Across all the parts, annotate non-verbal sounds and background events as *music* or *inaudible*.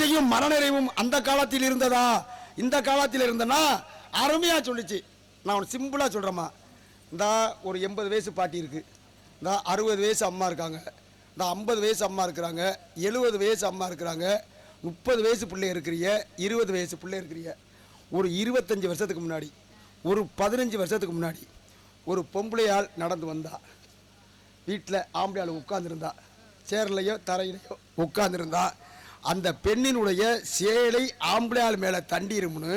மகிழ்ச்சியும் மனநிறைவும் அந்த காலத்தில் இருந்ததா? இந்த காலத்தில் இருந்தனா? அருமையாக சொல்லுச்சு. நான் உனக்கு சிம்பிளாக சொல்கிறேம்மா இந்த ஒரு எண்பது வயசு பாட்டி இருக்குது இந்த அறுபது வயசு அம்மா இருக்காங்க. இந்த ஐம்பது வயசு அம்மா இருக்கிறாங்க. எழுபது வயசு அம்மா இருக்கிறாங்க. முப்பது வயசு பிள்ளை இருக்கிறீங்க இருபது வயசு பிள்ளை இருக்கிறீங்க ஒரு இருபத்தஞ்சி வருஷத்துக்கு முன்னாடி. ஒரு பதினஞ்சு வருஷத்துக்கு முன்னாடி ஒரு பொம்பளையால் நடந்து வந்தா. வீட்டில் ஆம்பளையால் உட்காந்துருந்தா சேர்லையோ தரையிலையோ உட்காந்துருந்தா அந்த பெண்ணினுடைய சேலை ஆம்பளையாள் மேலே தண்டிரும்னு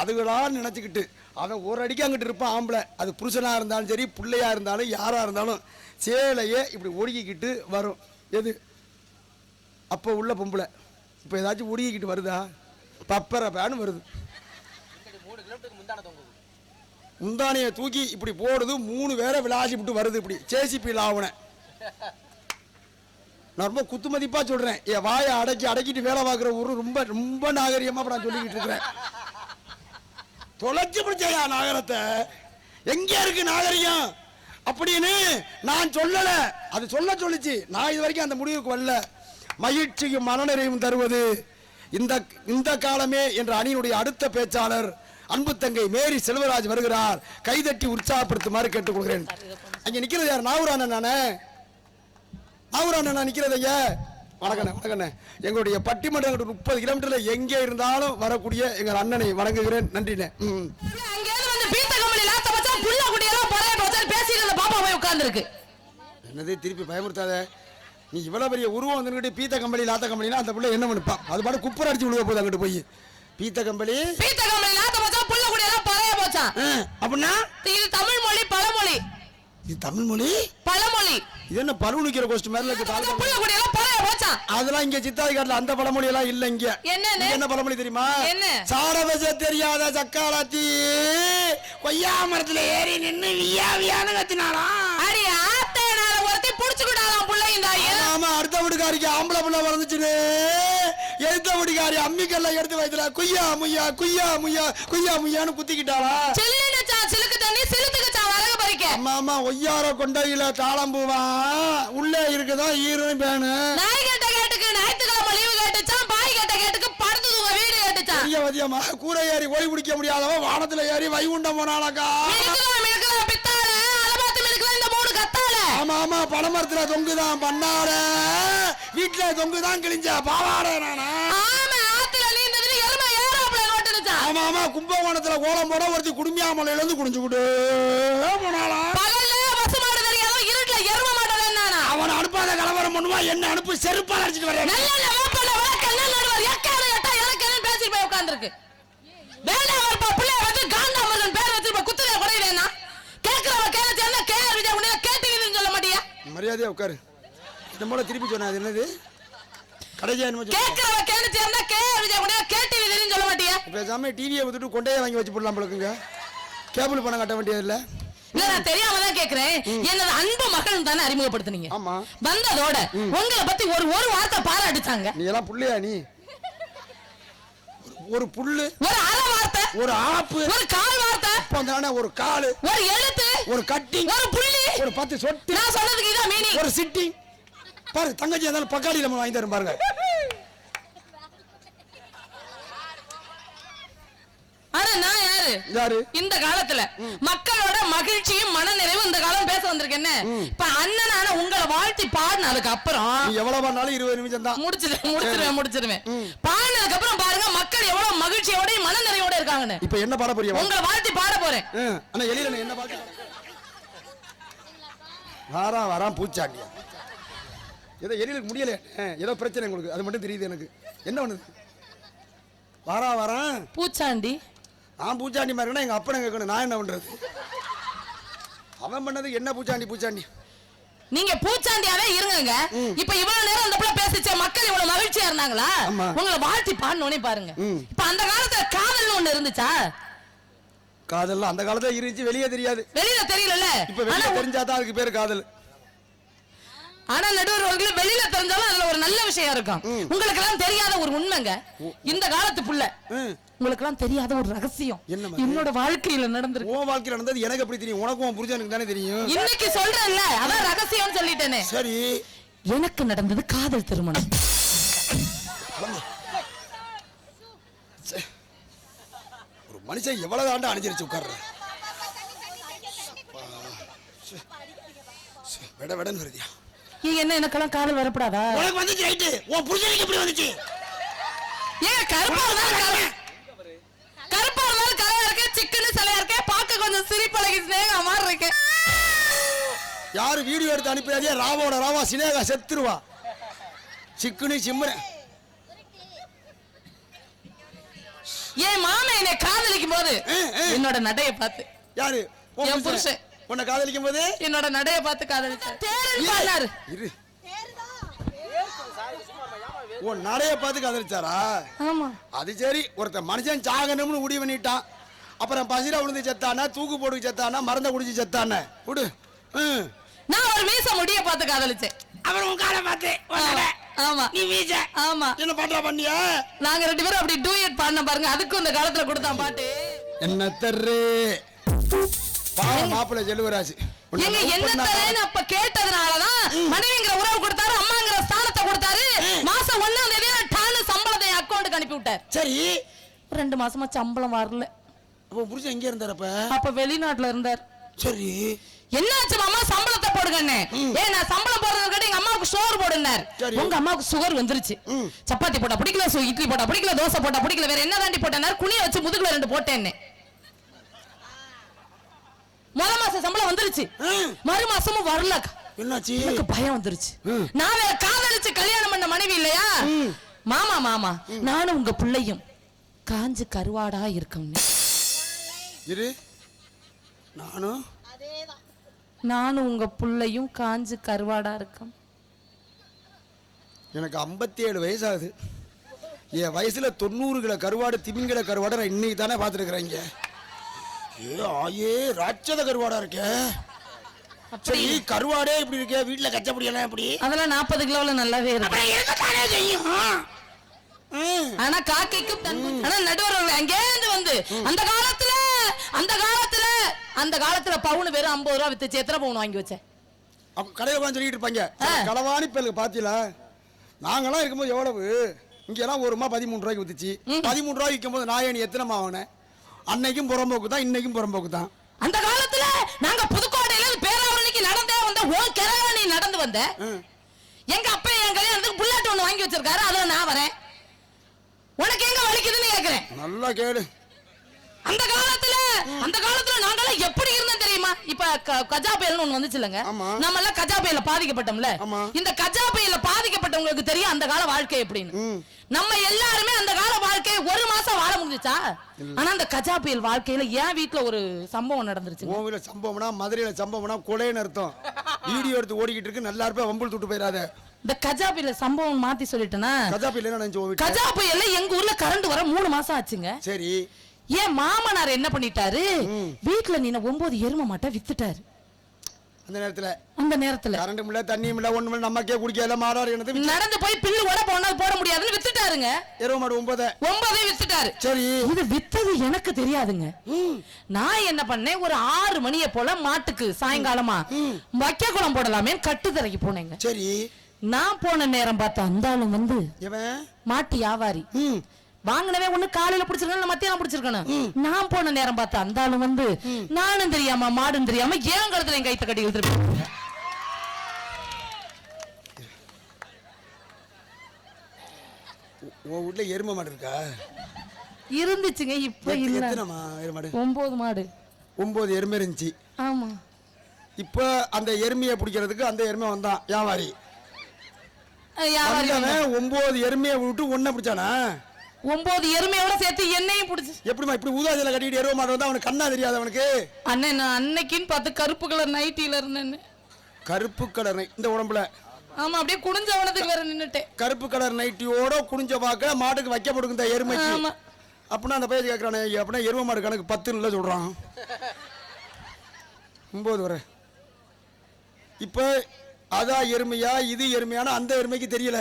அதுகளாக நினச்சிக்கிட்டு அவன் ஒரு அடிக்கு அங்கிட்டு இருப்பான் ஆம்பளை. அது புருஷனாக இருந்தாலும் சரி பிள்ளையாக இருந்தாலும் யாராக இருந்தாலும் சேலையே இப்படி ஒடுக்கிக்கிட்டு வரும். எது? அப்போ உள்ள பொம்பளை. இப்போ ஏதாச்சும் ஒடுக்கிக்கிட்டு வருதா? பப்பரப்பான்னு வருது. முந்தானையை தூக்கி இப்படி போடுது மூணு பேரை விளாசி விட்டு வருது இப்படி. சேசிபி லாவனை நான் ரொம்ப குத்து மதிப்பாக சொல்கிறேன் என் வாயை அடக்கி அடக்கிட்டு வேலை பார்க்குற ஊர் ரொம்ப ரொம்ப நாகரிகமாக நான் சொல்லிக்கிட்டு இருக்கிறேன். தொலைச்சி பிடிச்சா நாகரத்தை. எங்கே இருக்கு நாகரிகம்? அப்படின்னு நான் சொல்லலை. அது சொல்ல சொல்லுச்சு. நான் இது வரைக்கும் அந்த முடிவுக்கு வரல. மகிழ்ச்சியும் மனநிறைவும் தருவது இந்த இந்த காலமே என்ற அணியினுடைய அடுத்த பேச்சாளர் அன்பு தங்கை மேரி செல்வராஜ் வருகிறார். கைதட்டி உற்சாகப்படுத்துமாறு கேட்டுக்கொள்கிறேன். அங்கே நிற்கிறது யார்? நாவூரான நானே நாவூரான நான் நிக்கிறது ஐயா. வணக்கண்ணே வணக்கண்ணே எங்களுடைய பட்டிமன்றம் முப்பது கிலோமீட்டர்ல எங்கே இருந்தாலும் வரக்கூடிய எங்கள் அண்ணனை வணங்குகிறேன். நன்றிண்ணே ம் என்னதே திருப்பி பயமுறுத்தாத. நீ இவ்வளவு பெரிய உருவம் வந்துக்கிட்டு பீத்த கம்பளி லாத்த கம்பளினா அந்த பிள்ளை என்ன பண்ணுப்பான் அது பாட்டு குப்பர் அடிச்சு விழுவ போகுது அங்கிட்டு போய். பீத்த கம்பளி பீத்த கம்பெனி லாத்த மச்சான் புள்ள குட்டியெல்லாம் பறைய போச்சான் ஆ, அப்படின்னா? இது தமிழ் மொழி பழமொழி. இது தமிழ் மொழி? பழமொழி. இது என்ன பருவ நிக்கிற கோஷ்டி போச்சான் அதெல்லாம் இங்க சித்தாதி காட்டுல அந்த பழமொழி எல்லாம் இல்ல இங்க. என்ன பழமொழி தெரியுமா? என்ன? சாரவச தெரியாத சக்காலத்தி கொய்யா மரத்துல ஏறி நின்னு வியா வியான்னு கத்தினாளா? அடி ஆத்தே நாள ஒருத்தி புடிச்சுக்கிட்டாலாம் புள்ள இந்த ஆமா அடுத்த வீட்டுக்காரிக்கு ஆம்பளை புள்ள பிறந்துச்சுன்னு. எடுத்த வீட்டுக்காரி அம்மிக்கல்ல எடுத்து வைத்துல குய்யா முய்யா குய்யா முய்யா குய்யா முய்யான்னு குத்திக்கிட்டாளா? சில்லுனுச்சா சிலுக்கு தண்ணி பறிக்க ஆமா ஆமா ஒய்யார கொண்டையில தாளம்பூவா உள்ளே இருக்குதா ஈரும் பேனு? நாய் கேட்ட கேட்டுக்கு ஞாயிற்றுக்கிழமை லீவு கேட்டுச்சான் பாய் கேட்ட கேட்டுக்கு படுத்து தூங்க வீடு கேட்டுச்சான் வதியமா கூரை ஏறி ஓய் பிடிக்க முடியாதவன் வானத்துல ஏறி வைகுண்டம் போனாலக்கா ஆமா ஆமா பனைமரத்துல தொங்குதான் பண்ணாட. வீட்டுல தொங்குதான் கிழிஞ்ச பாவாட நானா ஆமா ஆத்துல நீந்ததுல எருமை ஏரோப்ளேன் ஓட்டுனுச்சான் ஆமா ஆமா கும்பகோணத்துல கோலம் போட ஒருத்தி குடும்பியாமலையில இருந்து மாட்டல நானா? அவன் அனுப்பாத கலவரம் பண்ணுவா என்ன அனுப்பு செருப்பால் அடிச்சிட்டு வரேன் பேசிட்டு போய் உட்கார்ந்திருக்கு. வேண்டாம் வரப்பா பிள்ளை வந்து காண்டாமரன் பேர் வச்சிருப்ப குத்துற குறையிலேனா கேக்குறவ கேளுச்சு என்ன உடனே கேட்டீங்கன்னு சொல்ல மாட்டியா? மரியாதையா உட்காரு. நம்மள திருப்பி சொன்னா அது என்னது? கடைசியா சொன்ன. கேக்குறவ கேளுச்சு என்ன கேஆர் விஜய் உடனே கேட்டீங்கன்னு சொல்ல மாட்டியா? பேசாம டிவியை விட்டுட்டு கொண்டையே வாங்கி வச்சு போடலாம் போலக்குங்க கேபிள் பணம் கட்ட வேண்டியது இல்ல. நான் தெரியாம தான் கேக்குறேன். எனது அன்பு மகள் தானே அறிமுகப்படுத்துனீங்க. ஆமா. வந்ததோட உங்களை பத்தி ஒரு ஒரு வார்த்தை பாராட்டுச்சாங்க. நீ எல்லாம் புள்ளையா நீ? ஒரு- புல்லு ஒரு அரை வார்த்தை. ஒரு ஆப்பு. ஒரு கால் வார்த்தை. இப்போ ஒரு காலு. ஒரு எழுத்து. ஒரு கட்டி. ஒரு புள்ளி. ஒரு பத்து சொட்டு. நான் சொன்னதுக்கு இதான் மீனிங் ஒரு சிட்டி பாரு தங்கச்சி இருந்தாலும் பக்காளி நம்ம வாங்கி தரும் பாருங்க. யாரு? இந்த காலத்துல. மக்களோட மகிழ்ச்சியும் மனநிறைவும் இந்த காலம் பேச வந்திருக்கேன்னு இப்ப அண்ணனான உங்களை வாழ்த்தி பாடினதுக்கு அப்புறம் எவ்வளவு பண்ணாலும் இருபது நிமிஷம் தான். முடிச்சிருவேன் முடிச்சிருவேன் முடிச்சிருவேன். பாடினதுக்கு அப்புறம் பாருங்க மக்கள் எவ்வளவு மகிழ்ச்சியோட மனநிறைவோட இருக்காங்கன்னு. இப்ப என்ன பாட போறியா? உங்களை வாழ்த்தி பாட போறேன். ஆனா எலியில என்ன பாட்டு? வாரா வரான் பூச்சாண்டியா. ஏதோ எலிகளுக்கு முடியல. ஏதோ பிரச்சனை உங்களுக்கு. அது மட்டும் தெரியுது எனக்கு. என்ன பண்ணுது? வாரா வரான் பூச்சாண்டி. நான் பூச்சாண்டி மாதிரி இருக்கேன்னா எங்க அப்பனை கேட்கணும். நான் என்ன பண்றது? அவன் பண்ணது என்ன பூச்சாண்டி பூச்சாண்டி? நீங்க பூச்சாண்டியாவே இருங்கங்க. இப்ப இவ்வளவு நேரம் அந்த புள்ள பேசிச்ச மக்கள் இவ்வளவு மகிழ்ச்சியா இருந்தாங்களா. உங்களை வாழ்த்தி பாடணும்னே பாருங்க. இப்ப அந்த காலத்துல காதல்னு ஒண்ணு இருந்துச்சா? காதல்லாம் அந்த காலத்துல இருந்துச்சு வெளியே தெரியாது. வெளியில தெரியலல்ல. இப்ப வெளியே தெரிஞ்சாதான் அதுக்கு பேரு காதல். ஆனா நடுவர்களே வெளியில தெரிஞ்சாலும் அதுல ஒரு நல்ல விஷயம் இருக்கும். உங்களுக்கு எல்லாம் தெரியாத ஒரு உண்மைங்க. இந்த காலத்து புள்ள. உங்களுக்கு எல்லாம் தெரியாத ஒரு ரகசியம்? என்னோட வாழ்க்கையில நடந்திருக்கு. உன் வாழ்க்கையில் நடந்தது எனக்கு எப்படி தெரியும்? உனக்கும் உன் புருஷனுக்கு தானே தெரியும்? இன்னைக்கு சொல்றேன்ல அதான் ரகசியம் சொல்லிட்டேனே. சரி. எனக்கு நடந்தது காதல் திருமணம். ஒரு மனுஷன் எவ்வளவு ஆண்டு அணிஞ்சிருச்சு உட்கார்ற? விட விடன்னு வருதியா? ஏன் என்ன எனக்கெல்லாம் காதல் வரப்படாதா? உனக்கு வந்துச்சு ரைட்டு உன் புருஷனுக்கு எப்படி வந்துச்சு? ஏன் கருப்பா இருந்தாலும் கலை- கருப்பா இருந்தாலும் இருக்கேன் சிக்கனு சிலையா இருக்கேன் பார்க்க கொஞ்சம் சிரிப்பழகி ஸ்னேகா மாதிரி இருக்கேன் யாரு வீடியோ எடுத்து அனுப்பியாதே ராவோட ராவா சினேகா செத்துருவா. சிக்குனு சிம்மர என் மாமன் என்னை காதலிக்கும் போது. என்னோட நடைய பார்த்து. யாரு? என் புருஷன். உன்னை காதலிக்கும் போது என்னோட நடைய பார்த்து காதலிச்சார் இரு. உன் நடைய பார்த்து காதலிச்சாரா? ஆமா. அது சரி ஒருத்தன் மனுஷன் சாகணும்னு முடிவு பண்ணிட்டான். அப்புறம் பசிர விழுந்து செத்தானா தூக்கு போட்டு செத்தானா மருந்த குடிச்சு செத்தானே? விடு. ம். நான் ஒரு மீச முடிய பார்த்து காதலிச்சேன். அப்புறம் உன் காலை பார்த்து ஆமா. நீ வீச ஆமா. என்ன பாட்டா பண்ணியா? நாங்க ரெண்டு பேரும் அப்படி டூயட் பாடின பாருங்க அதுக்கும் இந்த காலத்துல கொடுத்தான் பாட்டு. என்ன தர்ரு பாவம் மாப்பிள்ளை என்ன தரேன்னு அப்ப கேட்டதுனாலதான் மனைவிங்கிற உறவு கொடுத்தாரு அம்மாங்கிற ஸ்தானத்தை கொடுத்தாரு. மாசம் ஒண்ணாம் தேதி டானு சம்பளத்தை என் அக்கௌண்ட்டுக்கு அனுப்பி விட்டார் சரி. ரெண்டு மாசமா சம்பளம் வரல. அப்போ புருஷன் எங்க இருந்தாரப்ப அப்ப? வெளிநாட்டுல இருந்தார். சரி. என்னாச்சு மாமா சம்பளத்தை போடுங்கன்னு ஏ நான் சம்பளம் போடுறதுக்கு எங்க அம்மாவுக்கு சோறு போடுனார். உங்க அம்மாவுக்கு சுகர் வந்துருச்சு. சப்பாத்தி போட்டா பிடிக்கல சு- இட்லி போட்டா பிடிக்கல தோசை போட்டா பிடிக்கல வேற என்ன தாண்டி போட்டேனார்? குனிய வச்சு முதுகுல ரெண்டு போட்டேன்னு முத மாசம் சம்பளம் வந்துருச்சு. மறு மாசமும் வரல. என்னாச்சு? எனக்கு பயம் வந்துருச்சு. நான் வேற காதலிச்சு கல்யாணம் பண்ண மனைவி இல்லையா. மாமா மாமா நானும் உங்க பிள்ளையும் காஞ்சு கருவாடா இருக்கோம்னு. இரு. நானும். நானும் உங்க பிள்ளையும் காஞ்சு கருவாடா இருக்கோம். எனக்கு 57 வயசு ஆகுது என் வயசுல தொண்ணூறு கிலோ கருவாடு திமிங்கில கருவாடை நான் இன்னைக்கு தானே பார்த்துருக்குறேன் இங்க. ஏ ஆயே ராட்சத கருவாடா இருக்கே. சரி கருவாடே இப்படி இருக்கே வீட்டுல கச்சப்படியெல்லாம் எப்படி? அதெல்லாம் நாற்பது கிலோல நல்லாவே இருக்கு. ஆனா குஞ்சு- ஆனா நடுவர்கள் அங்கேருந்து வந்து அந்த காலத்துல அந்த காலத்துல அந்த காலத்துல பவுன் வெறும் ஐம்பது ரூபா வித்துச்சு எத்தனை பவுன் வாங்கி வச்சேன். அப்ப கடையில் உட்காந்து சொல்லிட்டு இருப்பாங்க. களவாணி பேருக்கு பாத்தீங்களா? நாங்கெல்லாம் இருக்கும்போது எவ்வளவு? இங்கெல்லாம் ஒரு மா பதிமூணு ரூபாய்க்கு வித்துச்சு. பதிமூணு ரூபாய்க்கு விற்கும்போது நான் ஏன் எத்தனை வாங்கினேன் அன்னைக்கும் புறம்போக்கு தான் இன்னைக்கும் புறம்போக்கு தான் அந்த காலத்துல நாங்க புதுக்கோட்டையில பேராவூரணிக்கு நடந்தே வந்த ஓ நீ நடந்து வந்த. எங்க அப்பா என் கல்யாணத்துக்கு புல்லட் ஒண்ணு வாங்கி வச்சிருக்காரு அதுல நான் வரேன். உனக்கு எங்க வலிக்குதுன்னு கேக்குறேன். நல்லா கேடு அந்த காலத்துல அந்த காலத்துல நாங்கெல்லாம் எப்படி இருந்தோம் தெரியுமா? இப்ப கஜா புயல்னு ஒண்ணு வந்துச்சு இல்லங்க. நம்ம எல்லாம் கஜா புயல்ல பாதிக்கப்பட்டோம்ல. இந்த கஜா புயல்ல பாதிக்கப்பட்டவங்களுக்கு தெரியும் அந்த கால வாழ்க்கை எப்படின்னு. நம்ம எல்லாருமே அந்த கால வாழ்க்கையை ஒரு மாசம் வாழ முடிஞ்சுச்சா? ஆனா அந்த கஜா புயல் வாழ்க்கையில என் வீட்ல ஒரு சம்பவம் நடந்துருச்சு கோவில சம்பவம்னா மதுரையில சம்பவம்னா கொலைன்னு அர்த்தம். *laughs* வீடியோ எடுத்து ஓடிக்கிட்டு இருக்கு நல்லா இருப்பா வம்புள் துட்டு போயிடாத. இந்த கஜா புயல சம்பவம் மாத்தி சொல்லிட்டேனா? கஜாப்பி இல்லைன்னா நினைச்சு உன் வீட்டுல. கஜா புயல்ல எங்க ஊர்ல கரண்ட் வர மூணு மாசம் ஆச்சுங்க. சரி. ஏன் மாமனார் என்ன பண்ணிட்டாரு? வீட்டுல நீன ஒன்பது எரும மாட்டை வித்துட்டாரு. அந்த நேரத்துல. அந்த நேரத்துல. கரண்ட் இல்ல தண்ணியும் இல்ல இல்ல நமக்கே குடிக்கல மாறாரு என்னது நடந்து போய் பில்லு கூட போனா போட முடியாதுன்னு வித்துட்டாருங்க. இரவு மாடு ஒன்பத ஒன்பதையும் வித்துட்டாரு. சரி. இது வித்தது எனக்கு தெரியாதுங்க. நான் என்ன பண்ணேன்? ஒரு ஆறு மணிய போல மாட்டுக்கு சாயங்காலமா வைக்க குளம் போடலாமே கட்டுத்தரைக்கு போனேங்க. சரி. நான் போன நேரம் பார்த்த அந்த ஆளும் வந்து மாட்டு வியாபாரி. வாங்கினவே ஒண்ணு காலையில பிடிச்சிருக்கணும் மத்தியானம் பிடிச்சிருக்கணும். நான் போன நேரம் பார்த்த அந்த ஆளும் வந்து நானும் தெரியாம மாடும் தெரியாம ஏன் கழுத்துல என் கைத்த கட்டி இழுத்துட்டு உன் வீட்ல எருமை மாடு இருக்கா? இருந்துச்சுங்க இப்ப மாடு? ஒன்பது மாடு. ஒன்பது எருமை இருந்துச்சு. ஆமா. இப்போ அந்த எருமையை பிடிக்கிறதுக்கு அந்த எருமை வந்தான் வியாபாரி. ஒன்பது எருமையை விட்டு ஒன்ன பிடிச்சானா? ஒன்பது எருமையோட சேர்த்து என்னையும் பிடிச்சு. எப்படிம்மா இப்படி ஊதாஜில கட்டிட்டு எருமை மாடு வந்தா அவனுக்கு கண்ணா தெரியாது அவனுக்கு? அண்ணன் நான் அன்னைக்குன்னு பார்த்து கருப்பு கலர் நைட்டில இருந்தேன்னு. கருப்பு கலர் இந்த உடம்புல. ஆமா அப்படியே குடிஞ்சவனத்துக்கு வேற நின்னுட்டேன். கருப்பு கலர் நைட்டியோட குடிஞ்ச பார்க்க மாட்டுக்கு வைக்க போடுங்க இந்த எருமைக்கு. ஆமா. அப்படின்னா அந்த பையன் கேட்கறானே அப்படின்னா எருமை மாடு கணக்கு பத்துன்னு இல்லை சொல்றான். ஒன்பது வரை. இப்போ அதான் எருமையா இது எருமையான அந்த எருமைக்கு தெரியல.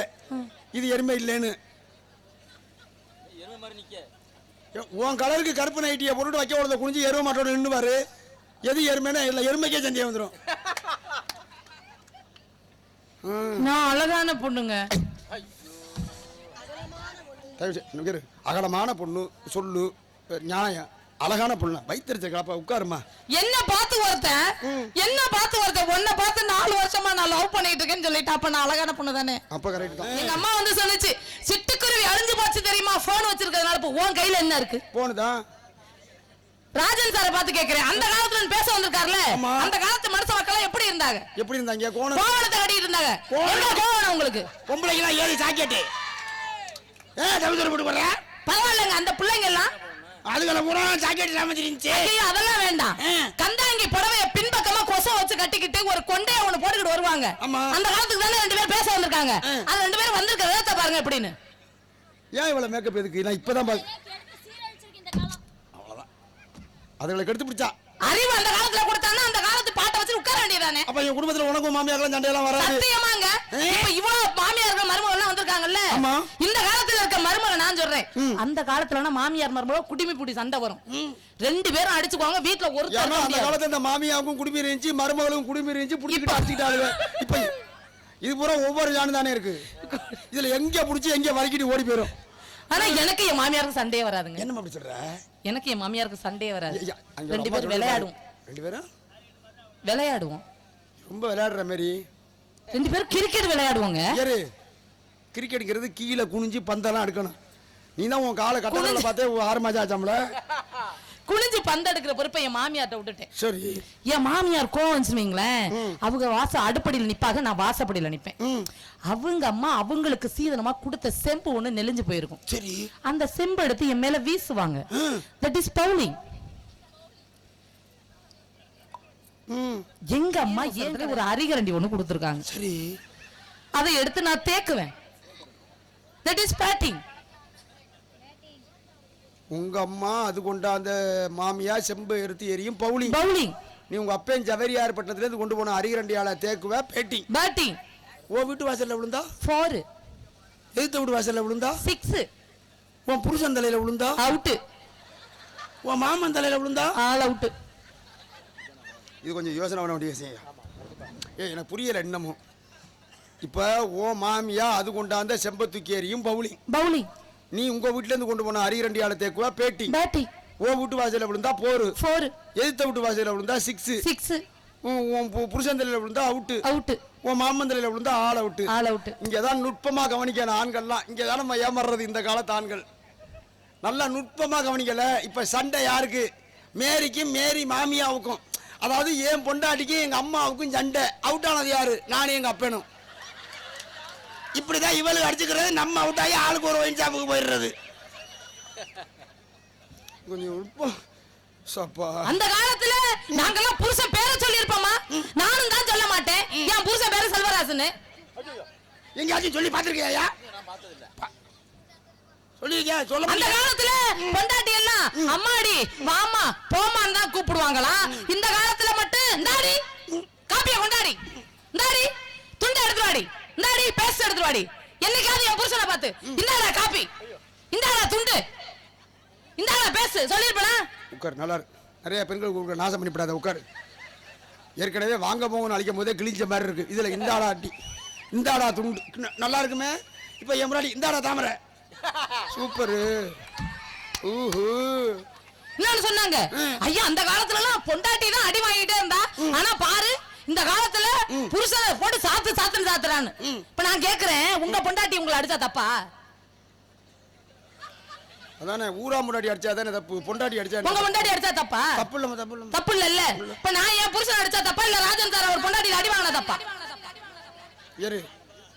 இது எருமை இல்லைன்னு. உன் கலருக்கு கருப்பு நைட்டியை போட்டுட்டு வைக்க போடுறத குனிஞ்சு எருமை மாட்டோட நின்றுவாரு எது எருமைன்னா இல்லை எருமைக்கே சண்டையாக வந்துடும் நான் அழகான பொண்ணுங்க. அகலமான பொண்ணு சொல்லு நியாயம். அழகான பொண்ணு வைத்தறிச்ச கலப்பா உட்காருமா என்ன பார்த்து ஒருத்தன் என்ன பார்த்து ஒருத்தன் உன்னை பார்த்து நாலு வருஷமா நான் லவ் பண்ணிட்டு இருக்கேன்னு சொல்லிட்டு அப்ப நான் அழகான பொண்ணு தானே? அப்ப கரெக்ட் தான். எங்க அம்மா வந்து சொல்லுச்சு சிட்டுக்குருவி அழிஞ்சு போச்சு தெரியுமா? போன் வச்சிருக்கிறதுனால இப்போ உன் கையில என்ன இருக்கு? போனுதான் ராஜன் சாரை பார்த்து கேக்குறேன். அந்த காலத்துல பேச வந்திருக்காருல. அந்த காலத்து மனுஷ மக்கள் எப்படி இருந்தாங்க? எப்படி இருந்தாங்க? கோணம். கோவணத்தை கட்டிட்டு இருந்தாங்க. கோவணம். உங்களுக்கு? பொம்பளைக்கெல்லாம் ஏது சாக்கெட்டு. ஏ தமிழ் போட்டு போடுற? பரவாயில்லைங்க அந்த பிள்ளைங்க எல்லாம் அதுகளை பூரா இருந்துச்சு ஐயோ, அதெல்லாம் வேண்டாம். கந்தாங்கி புடவைய பின்பக்கமா கொசம் வச்சு கட்டிக்கிட்டு ஒரு கொண்டைய ஒண்ணு போட்டுக்கிட்டு வருவாங்க. ஆமா. அந்த காலத்துக்கு தானே ரெண்டு பேரும் பேச வந்திருக்காங்க. அது ரெண்டு பேரும் வந்திருக்க விதத்தை பாருங்க எப்படின்னு. ஏன் இவ்வளவு மேக்கப் எதுக்கு? நான் இப்பதான் பாக்க காலம்? அதுகளை கெடுத்து பிடிச்சா. அறிவு அந்த காலத்துல கொடுத்தாங்கன்னா அந்த காலத்து பாட்டை வச்சு உட்கார வேண்டியதானே அப்ப என் குடும்பத்துல உனக்கும் மாமியாரெல்லாம் சண்டையெல்லாம் வராது. சத்தியமாங்க. இப்ப இவ்வளவு மாமியார்கள் மருமகள் எல்லாம் வந்திருக்காங்கல்ல. இந்த காலத்துல இருக்க மருமகள் நான் சொல்றேன். அந்த காலத்துல மாமியார் மருமகள் குடிமி புடி சண்டை வரும். ரெண்டு பேரும் அடிச்சுக்குவாங்க வீட்டுல இருக்க அந்த. காலத்துல இந்த மாமியாவுக்கும் குடிமீர் இருந்துச்சு மருமகளும் குடிமீர் இருந்துச்சு புடிச்சிட்டு அடிச்சுக்கிட்டாளுங்க. இப்ப இது பூரா ஒவ்வொரு ஜானு தானே இருக்கு. *laughs* இதுல எங்க புடிச்சு எங்க வலிக்கிட்டு ஓடி போயிரும். ஆனா எனக்கு என் மாமியாருக்கு சண்டையே வராதுங்க. என்னம்மா அப்படி சொல்ற? எனக்கு என் மாமியாருக்கு சண்டையே வராது. ரெண்டு பேரும். விளையாடுவோம் ரெண்டு பேரும்? விளையாடுவோம். ரொம்ப விளையாடுற மாதிரி ரெண்டு பேரும் கிரிக்கெட் விளையாடுவோங்க. ஏறு கிரிக்கெட்டுங்கிறது கீழே குனிஞ்சு பந்தெல்லாம் எடுக்கணும் நீ தான் உன் காலை கட்டணத்தில் பார்த்தே ஆறு ஆச்சாம்ல? குனிஞ்சு பந்து எடுக்கிற பொறுப்பை என் மாமியார்ட்ட விட்டுட்டேன். சரி. என் மாமியார் கோவம் வச்சுவீங்களேன் அவங்க வாச அடுப்படியில் நிப்பாங்க நான் வாசப்படியில நிப்பேன். ம். அவங்க அம்மா அவங்களுக்கு சீதனமா கொடுத்த செம்பு ஒண்ணு நெலிஞ்சு போயிருக்கும். சரி. அந்த செம்பு எடுத்து என் மேல வீசுவாங்க. தட் இஸ் பவுலிங் எங்க அம்மா ஏங்க ஒரு அரிகரண்டி ஒண்ணு கொடுத்துருக்காங்க. சரி. அதை எடுத்து நான் தேக்குவேன். தட் இஸ் பேட்டிங் உங்க அம்மா அது கொண்டாந்த மாமியா செம்பு எடுத்து எரியும் பவுளி பவுலிங் நீ உங்க அப்பையன் ஜவரியார் பட்டணத்துலேருந்து கொண்டு போன அரிகரண்டியால தேக்குவ பேட்டி. பேட்டிங் ஓ வீட்டு வாசல்ல விழுந்தா? ஃபோர் எதிர்த்த வீட்டு வாசல்ல விழுந்தா? சிக்ஸ் உன் புருஷன் தலையில விழுந்தா? அவுட்டு உன் மாமன் தலையில விழுந்தா? ஆல் அவுட்டு இது கொஞ்சம் யோசனை பண்ண வேண்டிய விஷயம். ஏ எனக்கு புரியல இன்னமும். இப்போ ஓ மாமியா அது கொண்டாந்த செம்பத்துக்கு எரியும் பவுளி பவுலிங் நீ உங்க வீட்ல இருந்து கொண்டு போன அரிகரண்டியால தேக்குவா? பேட்டி. பேட்டிங் ஓ வீட்டு வாசல்ல விழுந்தா போரு. ஃபோர் எதிர்த்த வீட்டு வாசல்ல விழுந்தா சிக்ஸ் சிக்ஸ் உன் பு- புருஷன் தலையில விழுந்தா அவுட்டு அவுட்டு உன் மாமன் தலையில விழுந்தா ஆள் அவுட்டு ஆல் அவுட்டு இங்கே தான் நுட்பமாக கவனிக்கணும் ஆண்கள்லாம். இங்கே தான் நம்ம ஏமாறுறது இந்த காலத்து ஆண்கள். நல்லா நுட்பமாக கவனிக்கல. இப்போ சண்டை யாருக்கு? மேரிக்கும் மேரி மாமியாவுக்கும். அதாவது என் பொண்டாட்டிக்கும் எங்கள் அம்மாவுக்கும் சண்டை. அவுட் ஆனது யாரு? நானும் எங்கள் அப்பனும். இப்படி தான் இவளுக்கு அடிச்சுக்கிறது நம்ம அவுட் ஆகி ஆளுக்கு ஒரு ஒயின் ஷாப்புக்கு போயிடுறது. அந்த காலத்துல நாங்கெல்லாம் புருஷன் பேரை சொல்லி இருப்போமா நானும் தான் சொல்ல மாட்டேன். என் புருஷன் பேரு செல்வராசன் எங்கேயாச்சும் சொல்லி பார்த்துருக்கியா சொல்லியிருக்கியா சொல்ல அந்த காலத்துல பொண்டாட்டி எல்லாம் அம்மாடி மாமா போமான்னு தான் கூப்பிடுவாங்களா? இந்த காலத்துல மட்டும் இந்தாடி காப்பிய கொண்டாடி இந்தாடி துண்டை எடுத்துட்டு வாடி. இந்தாடி பேஸ்ட் எடுத்துட்டு வாடி. என்னைக்காவது என் புருஷனை பார்த்து இந்தாடா காப்பி இந்தாடா துண்டு இந்தாடா பேஸ்ட் சொல்லிருப்பா உட்கார் நல்லா இருக்கு நிறைய பெண்கள் உட்கார் நாசம் பண்ணிவிடாத உட்கார். ஏற்கனவே வாங்க போங்கன்னு அழிக்கும் போதே கிழிஞ்ச மாதிரி இருக்கு. இதுல இந்தாடா அட்டி இந்தாடா துண்டு. நல்லா இருக்குமே? இப்போ என் முன்னாடி இந்தாடா தாமரை. சூப்பரு. ஊஹு. இன்னொன்னு சொன்னாங்க. ஐயா அந்த காலத்துல எல்லாம் பொண்டாட்டி தான் அடி வாங்கிட்டே இருந்தா. ஆனா பாரு இந்த காலத்துல புருஷனை போட்டு சாத்து சாத்துன்னு சாத்துறான்னு. இப்ப நான் கேக்குறேன் உங்க பொண்டாட்டி உங்களை அடிச்சா தப்பா? அதானே ஊரா முன்னாடி அடிச்சா தானே தப்பு பொண்டாட்டி அடிச்சா உங்க? பொண்டாட்டி அடிச்சா தப்பா? தப்பு இல்லம்மா தப்பு இல்லம்மா தப்பு இல்ல இப்ப நான் என் புருஷன் அடிச்சா தப்பா இல்ல ராஜன் சார் அவர் பொண்டாட்டி அடி வாங்கினா தப்பா? ஏறு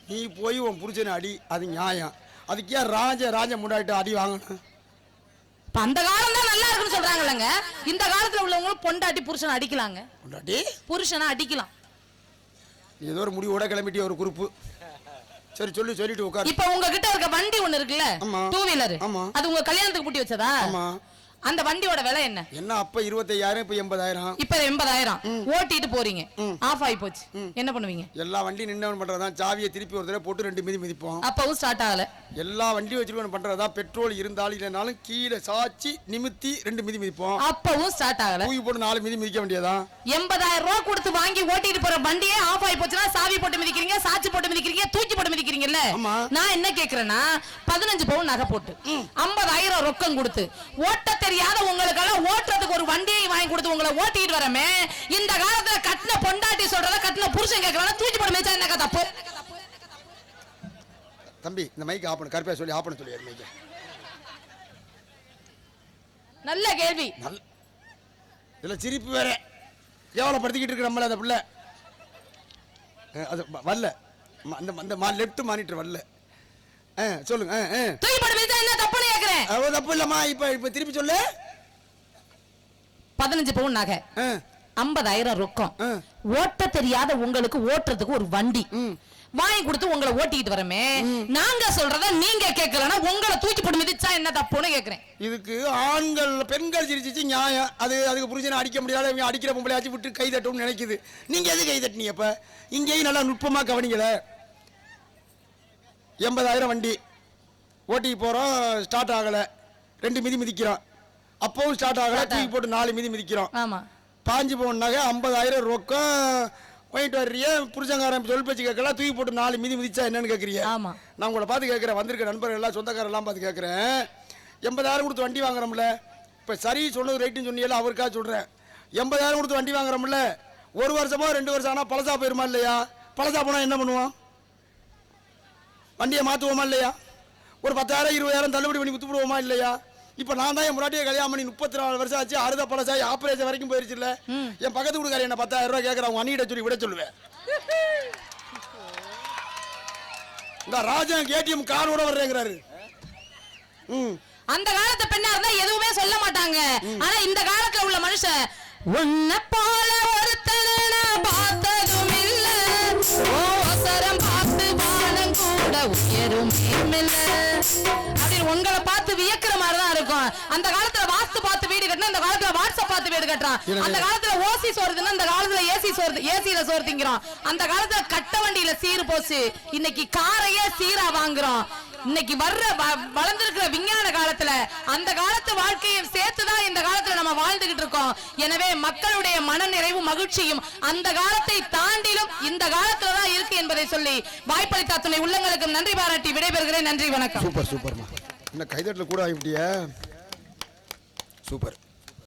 நீ போய் உன் புருஷனை அடி அது நியாயம். அதுக்கு ராஜ ராஜ முன்னாடி அடி வாங்கணும் இப்ப அந்த காலம் தான் நல்லா இருக்குன்னு சொல்றாங்கல்லங்க. இந்த காலத்துல உள்ளவங்களும் பொண்டாட்டி புருஷனை அடிக்கலாங்க. பொண்டாட்டி? புருஷனை அடிக்கலாம். ஏதோ ஒரு முடிவோட கிளம்பிட்டிய ஒரு குறிப்பு. சரி சொல்லி சொல்லிட்டு உட்காரு. இப்ப உங்ககிட்ட இருக்க வண்டி ஒண்ணு இருக்குல்ல. Two wheeler. அது உங்க கல்யாணத்துக்கு பூட்டி வச்சதா? ஆமா. அந்த வண்டியோட விலை என்ன? என்ன அப்ப இருபத்தையாயிரம் இப்ப எண்பதாயிரம்? இப்ப எண்பதாயிரம். ஓட்டிட்டு போறீங்க. ஆஃப் ஆகி போச்சு. என்ன பண்ணுவீங்க? எல்லா வண்டியும் நின்னவன் பண்றதுதான். சாவியை திருப்பி ஒரு தடவை போட்டு ரெண்டு மிதி மிதிப்போம். அப்பவும் ஸ்டார்ட் ஆகல. எல்லா வண்டியும் வச்சிருக்கவன் பண்றதா? பெட்ரோல் இருந்தாலும் இல்லைனாலும் கீழே சாச்சி நிமித்தி ரெண்டு மிதி மிதிப்போம். அப்பவும் ஸ்டார்ட் ஆகல. தூக்கி போட்டு நாலு மிதி மிதிக்க வேண்டியதான் எண்பதாயிரம் ரூபாய் கொடுத்து வாங்கி ஓட்டிட்டு போற வண்டியே ஆஃப் ஆகி போச்சுன்னா சாவி போட்டு மிதிக்கிறீங்க சாச்சி போட்டு மிதிக்கிறீங்க தூக்கி போட்டு மிதிக்கிறீங்கல்ல. நான் என்ன கேக்குறேன்னா பதினஞ்சு பவுன் நகை போட்டு ஐம்பதாயிரம் ரொக்கம் கொடுத்து ஓட்ட தெரியாத உங்களுக்கெல்லாம் ஓட்டுறதுக்கு ஒரு வண்டியை வாங்கி கொடுத்து உங்களை ஓட்டிட்டு வரமே. இந்த காலத்துல கட்டின பொண்டாட்டி சொல்றத கட்டின புருஷன் கேட்கறாங்க தூக்கி போட்டு மிதிச்சா என்னக்கா தப்பு தம்பி இந்த மைக்கு ஆஃப் பண்ணு. கருப்பையா சொல்லி பண்ண சொல்லி நல்ல கேள்வி. நல்ல இதுல சிரிப்பு வேற. கேவலப்படுத்திக்கிட்டு இருக்கு நம்மள அந்த பிள்ளை. அது வரல. அந்த அந்த மா லெஃப்ட் மானிட்டர் வரல. சொல்லுங்க ஆ ஆ. தூக்கி போட்டு மிதிச்சா என்ன தப்புன்னு கேக்குறேன். தப்பு இல்லம்மா இப்ப இப்ப திருப்பி சொல்லு. பதினஞ்சு பவுன் நகை. ஐம்பதாயிரம் ரொக்கம். ஓட்ட தெரியாத உங்களுக்கு ஓட்டுறதுக்கு ஒரு வண்டி. வாங்கி கொடுத்து உங்களை ஓட்டிட்டு வரமே. நாங்க சொல்றத நீங்க கேட்கலன்னா உங்களை தூக்கி போட்டு மிதிச்சா என்ன தப்புன்னு கேக்குறேன். இதுக்கு ஆண்கள் பெண்கள் சிரிச்சிச்சு நியாயம். அது அதுக்கு புரிஞ்சனை அடிக்க முடியாத இவங்க அடிக்கிற பொம்பளையாச்சும் விட்டு கை தட்டும்னு நினைக்குது. நீங்க எது கை தட்டினீங்க அப்ப? இங்கேயும் நல்லா நுட்பமா கவனிக்கல. எண்பதாயிரம் வண்டி. ஓட்டிக்கு போறோம் ஸ்டார்ட் ஆகல. ரெண்டு மிதி மிதிக்கிறோம். அப்பவும் ஸ்டார்ட் ஆகல தூக்கி போட்டு நாலு மிதி மிதிக்கிறோம். ஆமா. பாஞ்சு பவுன் நகை ஐம்பதாயிரம் ரொக்கம். வாங்கிட்டு வர்றிய புருஷங்காரன் சொல் பேச்சு கேட்கலாம் தூக்கி போட்டு நாலு மிதி மிதிச்சா என்னன்னு கேட்குறீங்க? ஆமா. நான் உங்களை பார்த்து கேட்குறேன் வந்திருக்க நண்பர்கள் எல்லாம் சொந்தக்காரர் எல்லாம் பார்த்து கேட்குறேன். எண்பதாயிரம் கொடுத்து வண்டி வாங்குறோம்ல. இப்போ சரி சொன்னது ரைட்டுன்னு சொன்னீங்களா அவருக்காக சொல்கிறேன் எண்பதாயிரம் கொடுத்து வண்டி வாங்குறோம்ல. ஒரு வருஷமோ ரெண்டு வருஷம் ஆனால் பழசா போயிருமா இல்லையா? பழசா போனால் என்ன பண்ணுவோம்? வண்டியை மாற்றுவோமா இல்லையா? ஒரு பத்தாயிரம் இருபதாயிரம் தள்ளுபடி பண்ணி வித்துவிடுவோமா இல்லையா? இப்போ நான் தான் என் முன்னாடியே கல்யாணம் பண்ணி முப்பத்தி நாலு வருஷம் ஆச்சு. அறுத பழசாயி ஆப்ரேஷன் வரைக்கும் போயிருச்சு இல்ல. என் பக்கத்து வீட்டுக்காரர் என்ன பத்தாயிரம் ரூபாய் கேட்குறாங்க அண்ணிகிட்ட சொல்லி விட சொல்லுவேன். இந்த ராஜன் கேடிஎம் காரோட வர்றேங்கிறாரு. ம். அந்த காலத்து பெண்ணா இருந்தா எதுவுமே சொல்ல மாட்டாங்க. ஆனா இந்த காலத்துல உள்ள மனுஷன் உன்னை போல ஒருத்தனை உயரும் இல்ல அப்படின்னு உங்களை பார்த்து வியக்கிற மாதிரி தான் இருக்கும். அந்த காலத்துல வாஸ்து பார்த்து வீடு கட்டினா இந்த காலத்துல வாட்ஸ்அப் பார்த்து வீடு கட்டுறான் அந்த காலத்துல ஓசி சோறுதுன்னா இந்த காலத்துல ஏசி சோறு ஏசியில சோறு திங்கிறோம். அந்த காலத்துல கட்ட வண்டியில சீர் போச்சு. இன்னைக்கு காரையே சீரா வாங்குறோம். இன்னைக்கு வர்ற வளர்ந்திருக்கிற விஞ்ஞான காலத்துல அந்த காலத்து வாழ்க்கையும் சேர்த்துதான் இந்த காலத்துல நம்ம வாழ்ந்துகிட்டு இருக்கோம். எனவே மக்களுடைய மனநிறைவு மகிழ்ச்சியும் அந்த காலத்தை தாண்டிலும் இந்த காலத்துல தான் இருக்கு என்பதை சொல்லி வாய்ப்பளித்த அத்துணை உள்ளங்களுக்கு நன்றி பாராட்டி விடைபெறுகிறேன். நன்றி வணக்கம். சூப்பர் சூப்பர் என்ன கைதட்டில் கூட சூப்பர்.